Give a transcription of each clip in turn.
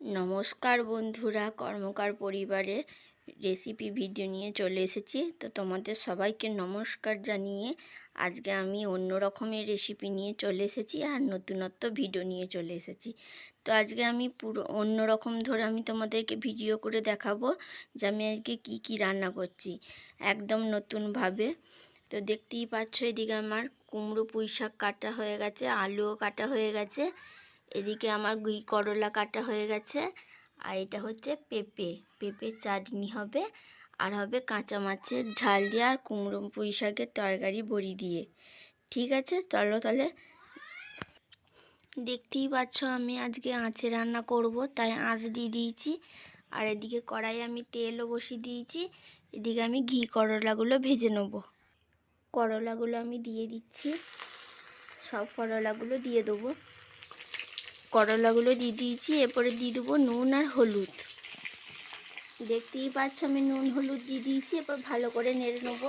নমস্কার বন্ধুরা, কর্মকার পরিবারে রেসিপি ভিডিও নিয়ে চলে এসেছি। তো তোমাদের সবাইকে নমস্কার জানিয়ে আজকে আমি অন্য রকমের রেসিপি নিয়ে চলে এসেছি আর নতুনত্ব ভিডিও নিয়ে চলে এসেছি। তো আজকে আমি পুরো অন্য রকম ধরে আমি তোমাদেরকে ভিডিও করে দেখাবো যে আমি আজকে কি কি রান্না করছি একদম নতুনভাবে। তো দেখতেই পাচ্ছ এদিকে আমার কুমড়ো পুঁই শাক কাটা হয়ে গেছে, আলুও কাটা হয়ে গেছে এদিকে আমার গুই করলা কাটা হয়ে গেছে, আর এটা হচ্ছে পেঁপে। পেঁপে চাটনি হবে, আর হবে কাঁচা মাছের ঝাল দিয়ে আর কুমড়ো পুঁই শাকের তরকারি বড়ি দিয়ে। ঠিক আছে, চলো তাহলে। দেখতেই পাচ্ছ আমি আজকে আঁচে রান্না করব, তাই আঁচ দিয়ে দিয়েছি। আর এদিকে কড়াই আমি তেলও বসিয়ে দিয়েছি, এদিকে আমি ঘি করলাগুলো ভেজে নেব। করলাগুলো আমি দিয়ে দিচ্ছি, সব করলাগুলো দিয়ে দেবো। করলাগুলো দিয়ে দিয়েছি, এরপরে দিয়ে দেবো নুন আর হলুদ। দেখতেই পাচ্ছ আমি নুন, হলুদ দিয়ে দিয়েছি, এরপর ভালো করে নেড়ে নেব।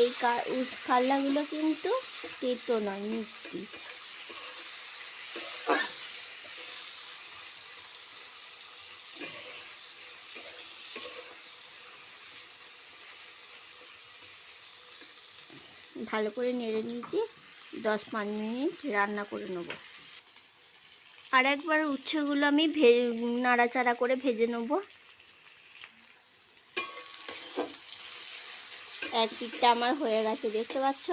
এই কাল্লাগুলো কিন্তু তেতো নয়, মিষ্টি। ভালো করে নেড়ে নিয়েছি। দশ পাঁচ মিনিট রান্না করে নেব। আর একবার উচ্ছেগুলো আমি ভে, নাড়াচাড়া করে ভেজে নেব। এক পিঠটা আমার হয়ে গেছে, দেখতে পাচ্ছ?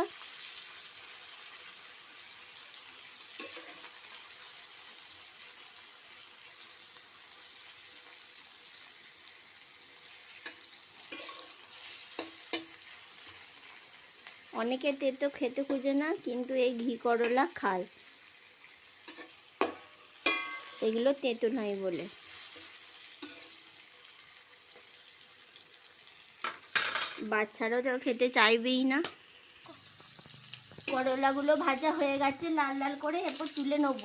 অনেকে তেতো খেতে খুঁজে না, কিন্তু এই ঘি করলা খায়। এগুলো তেতো নয় বলে। বাচ্চারাও তো খেতে চাইবেই না। করলাগুলো ভাজা হয়ে গেছে, লাল লাল করে এরপর তুলে নেব।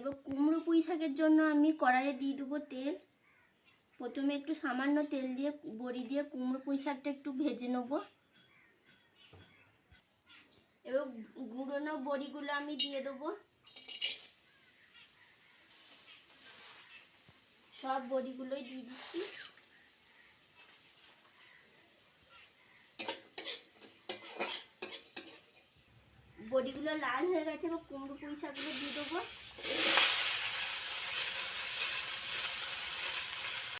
এবার কুমড়ো পুঁই শাকের জন্য আমি কড়াইয়ে দিয়ে দেবো তেল। প্রথমে একটু সামান্য তেল দিয়ে, বড়ি দিয়ে কুমড়ো পুঁই শাকটা একটু ভেজে নেব। এবার গুঁড়োনো বড়িগুলো আমি দিয়ে দেবো। সব বড়িগুলোই দিয়ে দিচ্ছি। বডিগুলো লাল হয়ে গেছে এবার কুমড়ো পুঁই শাকগুলো দিয়ে দেবো।